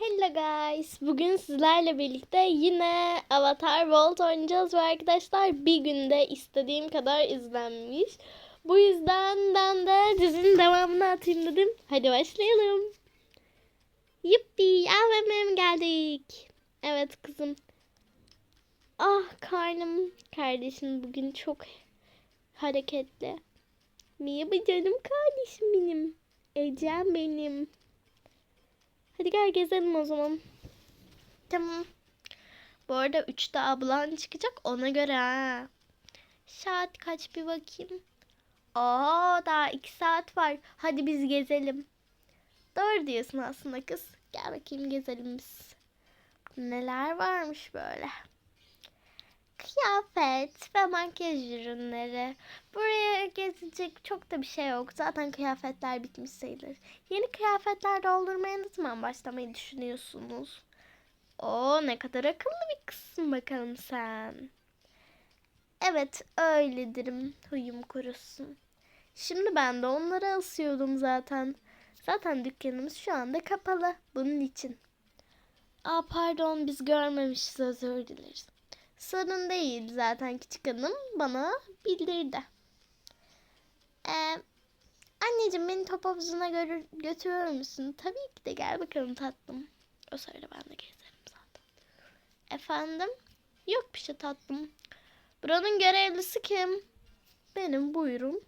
Hello guys. Bugün sizlerle birlikte yine Avatar World oynayacağız ve arkadaşlar bir günde istediğim kadar izlenmiş. Bu yüzden ben de dizinin devamını atayım dedim. Hadi başlayalım. Yuppi AVM'ye geldik. Evet kızım. Ah karnım. Kardeşim bugün çok hareketli. Merhaba canım kardeşim benim. Ecem benim. Hadi gel gezelim o zaman. Tamam. Bu arada 3'te ablan çıkacak ona göre ha. Saat kaç bir bakayım. Aa daha 2 saat var. Hadi biz gezelim. Doğru diyorsun aslında kız. Gel bakayım gezelim biz. Neler varmış böyle. Kıyafet ve makyaj ürünleri. Buraya gezecek çok da bir şey yok. Zaten kıyafetler bitmiş sayılır. Yeni kıyafetler doldurmaya ne zaman başlamayı düşünüyorsunuz? Oo ne kadar akıllı bir kızsın bakalım sen. Evet öyledir'im. Huyum kurusun. Şimdi ben de onları asıyordum zaten. Zaten dükkanımız şu anda kapalı. Bunun için. Aa pardon biz görmemişiz özür dileriz. Sorun değil zaten küçük hanım bana bildirdi. Ee, anneciğim beni top havuzuna gö- götürür müsün? Tabii ki de gel bakalım tatlım. O sırada ben de gezerim zaten. Efendim? Yok bir şey tatlım. Buranın görevlisi kim? Benim buyurun.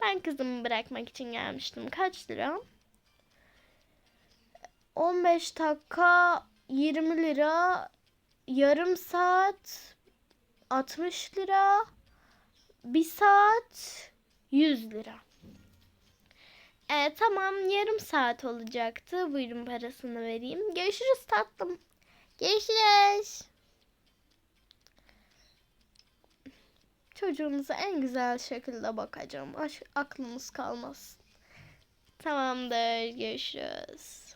Ben kızımı bırakmak için gelmiştim. Kaç lira? 15 dakika 20 lira yarım saat 60 lira bir saat 100 lira. E, tamam yarım saat olacaktı. Buyurun parasını vereyim. Görüşürüz tatlım. Görüşürüz. Çocuğumuza en güzel şekilde bakacağım. Aklımız kalmasın. Tamamdır. Görüşürüz.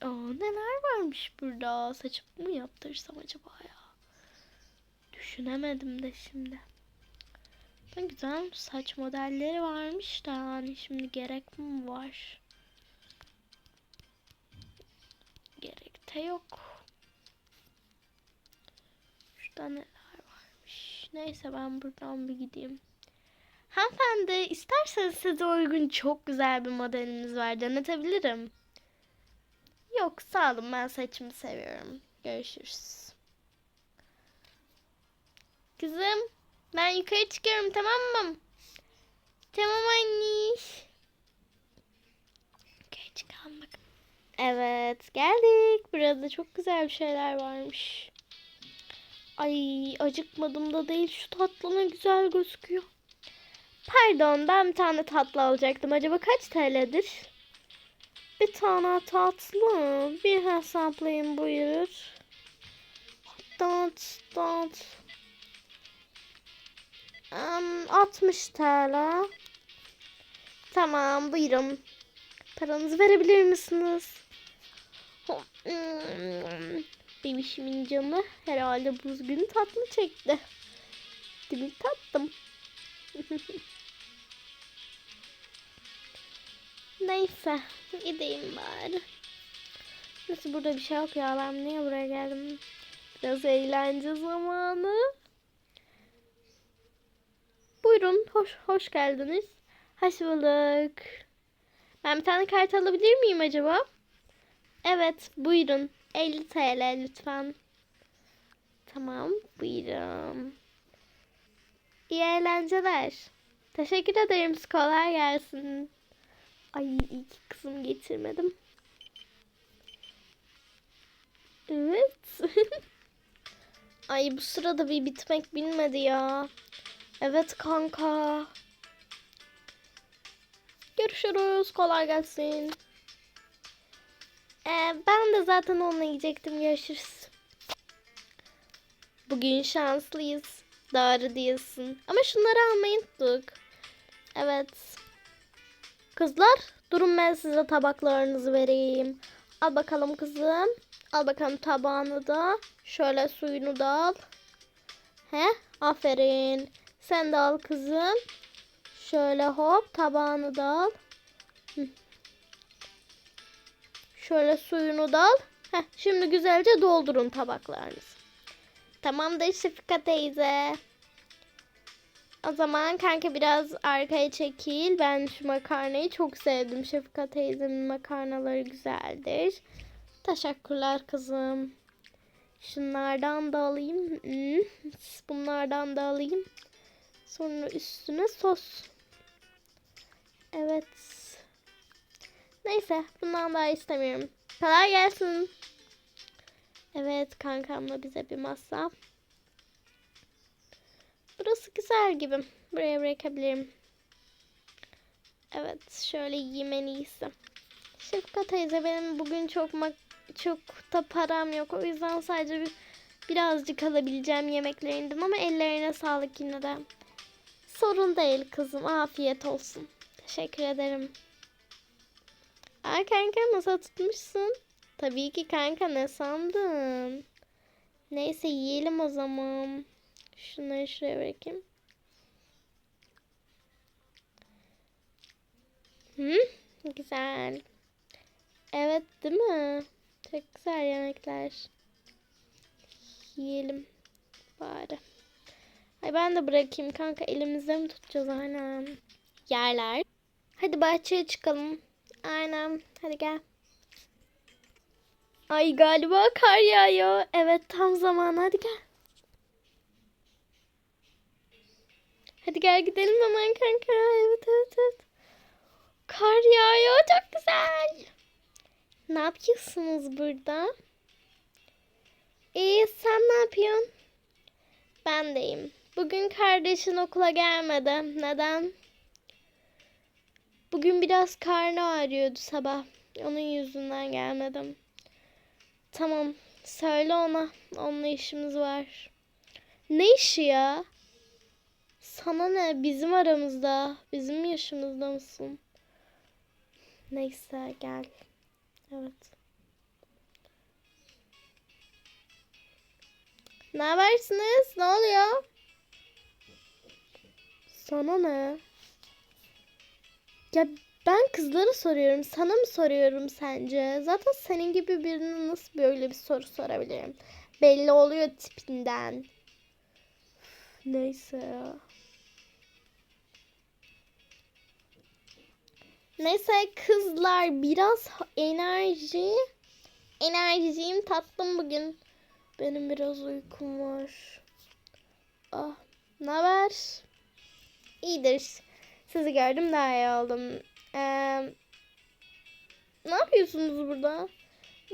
Aa, neler varmış burada? Saçımı mı yaptırsam acaba ya? Düşünemedim de şimdi. Ne güzel saç modelleri varmış da hani şimdi gerek mi var? Gerek de yok. Şurada neler varmış? Neyse ben buradan bir gideyim. Hanımefendi isterseniz size uygun çok güzel bir modelimiz var. Denetebilirim. Yok sağ olun ben saçımı seviyorum. Görüşürüz. Kızım ben yukarı çıkıyorum tamam mı? Tamam anne. Yukarı çıkalım bakın. Evet geldik. Burada çok güzel bir şeyler varmış. Ay acıkmadım da değil. Şu tatlı ne güzel gözüküyor. Pardon ben bir tane tatlı alacaktım. Acaba kaç TL'dir? Bir tane tatlı. Bir hesaplayın buyur. Dot dot. Um, 60 TL. Tamam buyurun. Paranızı verebilir misiniz? Bebişimin canı herhalde buz günü tatlı çekti. Değil tatlım? Neyse gideyim bari. Nasıl burada bir şey yok ya ben niye buraya geldim? Biraz eğlence zamanı. Buyurun hoş hoş geldiniz. Hoş bulduk. Ben bir tane kart alabilir miyim acaba? Evet buyurun 50 TL lütfen. Tamam buyurun. İyi eğlenceler. Teşekkür ederim. Kolay gelsin. Ay iyi ki kızım getirmedim. Evet. Ay bu sırada bir bitmek bilmedi ya. Evet kanka. Görüşürüz. Kolay gelsin. Ee, ben de zaten onunla yiyecektim. Görüşürüz. Bugün şanslıyız. Doğru diyorsun. Ama şunları almayı unuttuk. Evet. Kızlar durun ben size tabaklarınızı vereyim. Al bakalım kızım. Al bakalım tabağını da. Şöyle suyunu da al. He? Aferin. Sen de al kızım. Şöyle hop tabağını da al. Şöyle suyunu da al. Heh, şimdi güzelce doldurun tabaklarınızı. Tamamdır Şefika teyze. O zaman kanka biraz arkaya çekil. Ben şu makarnayı çok sevdim. Şefika teyzemin makarnaları güzeldir. Teşekkürler kızım. Şunlardan da alayım. Hmm, Bunlardan da alayım. Sonra üstüne sos. Evet. Neyse bundan daha istemiyorum. Kolay gelsin. Evet kankamla bize bir masa. Burası güzel gibi. Buraya bırakabilirim. Evet şöyle yiyeyim en iyisi. Şefika teyze benim bugün çok çok da param yok. O yüzden sadece bir, birazcık alabileceğim yemeklerinden ama ellerine sağlık yine de. Sorun değil kızım. Afiyet olsun. Teşekkür ederim. Aa kanka masa tutmuşsun. Tabii ki kanka ne sandın? Neyse yiyelim o zaman. Şunları şuraya bırakayım. Hı? Güzel. Evet değil mi? Çok güzel yemekler. Yiyelim. Bari. Ay ben de bırakayım kanka. Elimizde mi tutacağız aynen. Yerler. Hadi bahçeye çıkalım. Aynen. Hadi gel. Ay galiba kar yağıyor. Evet tam zaman. Hadi gel. Hadi gel gidelim hemen kanka. Evet evet evet. Kar yağıyor. Çok güzel. Ne yapıyorsunuz burada? İyi sen ne yapıyorsun? Ben deyim. Bugün kardeşin okula gelmedi. Neden? Bugün biraz karnı ağrıyordu sabah. Onun yüzünden gelmedim. Tamam. Söyle ona. Onunla işimiz var. Ne işi ya? Sana ne? Bizim aramızda. Bizim yaşımızda mısın? Neyse gel. Evet. Ne habersiniz? Ne oluyor? Sana ne? Ya ben kızlara soruyorum. Sana mı soruyorum sence? Zaten senin gibi birine nasıl böyle bir soru sorabilirim? Belli oluyor tipinden. Neyse ya. Neyse kızlar biraz enerji enerjiyim tatlım bugün. Benim biraz uykum var. Ah, ne haber? İyidir. Sizi gördüm daha iyi oldum. Ee, ne yapıyorsunuz burada?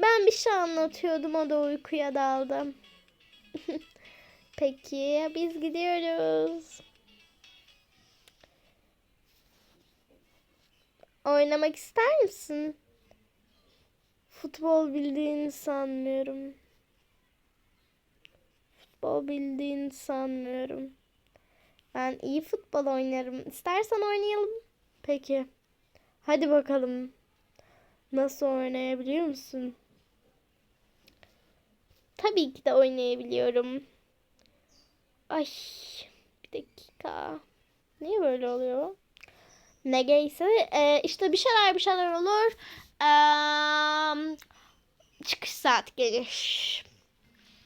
Ben bir şey anlatıyordum o da uykuya daldı. Peki biz gidiyoruz. Oynamak ister misin? Futbol bildiğini sanmıyorum. Futbol bildiğini sanmıyorum. Ben iyi futbol oynarım. İstersen oynayalım. Peki. Hadi bakalım. Nasıl oynayabiliyor musun? Tabii ki de oynayabiliyorum. Ay bir dakika. Niye böyle oluyor? Ne geyse e, işte bir şeyler bir şeyler olur. Eee, çıkış saat gelir.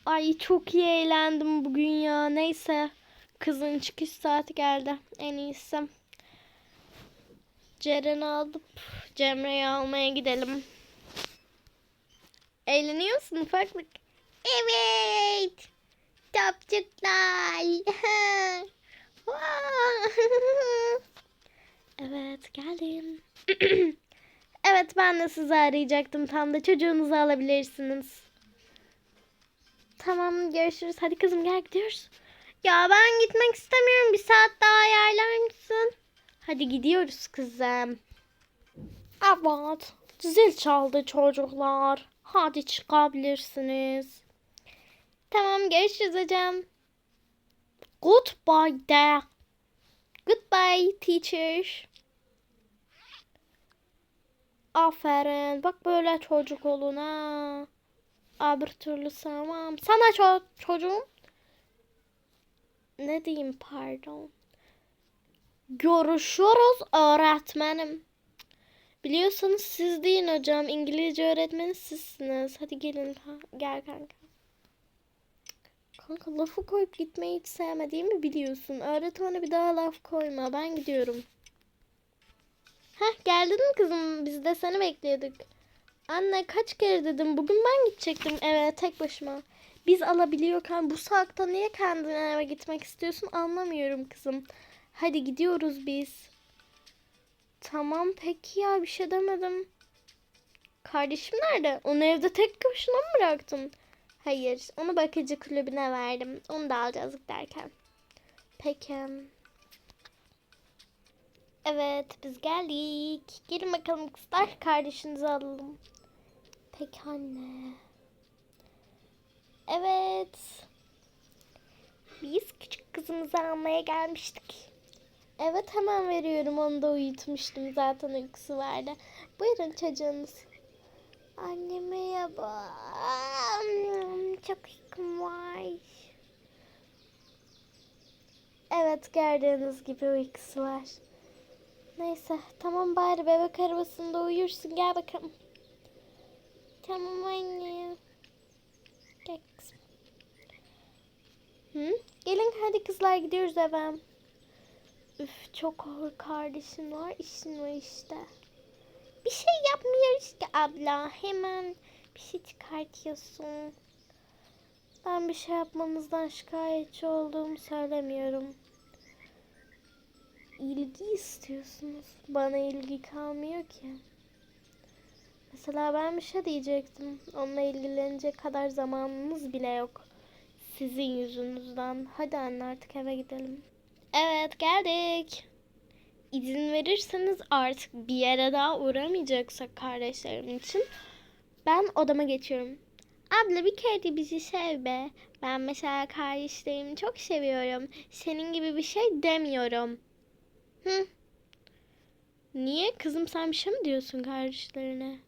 Ay çok iyi eğlendim bugün ya. Neyse. Kızın çıkış saati geldi. En iyisi. Ceren'i alıp Cemre'yi almaya gidelim. Eğleniyor musun ufaklık? Evet. Topçuklar. evet geldim. evet ben de sizi arayacaktım. Tam da çocuğunuzu alabilirsiniz. Tamam görüşürüz. Hadi kızım gel gidiyoruz. Ya ben gitmek istemiyorum. Bir saat daha ayarlar mısın? Hadi gidiyoruz kızım. Evet. Zil çaldı çocuklar. Hadi çıkabilirsiniz. Tamam görüşürüz hocam. Goodbye de. Goodbye teacher. Aferin. Bak böyle çocuk olun ha. Öbür türlü sevmem. Sana ço çocuğum. Ne diyeyim pardon. Görüşürüz öğretmenim. Biliyorsanız siz değil hocam. İngilizce öğretmeni sizsiniz. Hadi gelin. Gel kanka. Kanka lafı koyup gitmeyi hiç sevmediğimi biliyorsun. Öğretmene bir daha laf koyma. Ben gidiyorum. Heh geldin mi kızım? Biz de seni bekliyorduk. Anne kaç kere dedim. Bugün ben gidecektim eve tek başıma. Biz alabiliyorken bu saatte niye kendine eve gitmek istiyorsun anlamıyorum kızım. Hadi gidiyoruz biz. Tamam peki ya bir şey demedim. Kardeşim nerede? Onu evde tek başına mı bıraktın? Hayır, onu bakıcı kulübüne verdim. Onu da alacağız derken. Peki. Evet, biz geldik. Gelin bakalım kızlar, kardeşinizi alalım. Peki anne. Evet. Biz küçük kızımızı almaya gelmiştik. Evet hemen veriyorum. Onu da uyutmuştum. Zaten uykusu vardı. Buyurun çocuğunuz. Anne merhaba. Çok uykum var. Evet gördüğünüz gibi uykusu var. Neyse tamam bari bebek arabasında uyursun. Gel bakalım. Tamam anne. Gel. Hı? Gelin hadi kızlar gidiyoruz eve. Üf çok ağır kardeşin var, işin var işte. Bir şey yapmıyoruz ki abla. Hemen bir şey çıkartıyorsun. Ben bir şey yapmanızdan şikayetçi olduğumu söylemiyorum. İlgi istiyorsunuz. Bana ilgi kalmıyor ki. Mesela ben bir şey diyecektim. Onunla ilgilenecek kadar zamanınız bile yok. Sizin yüzünüzden. Hadi anne artık eve gidelim. Evet geldik. İzin verirseniz artık bir yere daha uğramayacaksak kardeşlerim için ben odama geçiyorum. Abla bir kere de bizi sev be. Ben mesela kardeşlerimi çok seviyorum. Senin gibi bir şey demiyorum. Hı. Niye? Kızım sen bir şey mi diyorsun kardeşlerine?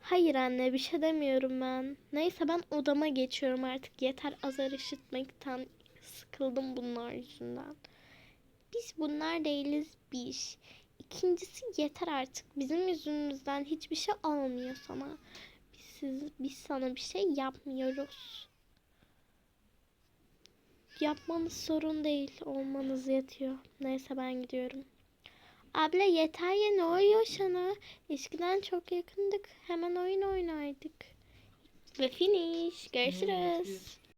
Hayır anne bir şey demiyorum ben. Neyse ben odama geçiyorum artık. Yeter azar işitmekten sıkıldım bunlar yüzünden. Biz bunlar değiliz bir. İkincisi yeter artık. Bizim yüzümüzden hiçbir şey olmuyor sana. Siz, biz sana bir şey yapmıyoruz. Yapmanız sorun değil. Olmanız yetiyor. Neyse ben gidiyorum. Abla yeter ya ne oluyor sana? Eskiden çok yakındık. Hemen oyun oynardık. Ve finish. Görüşürüz.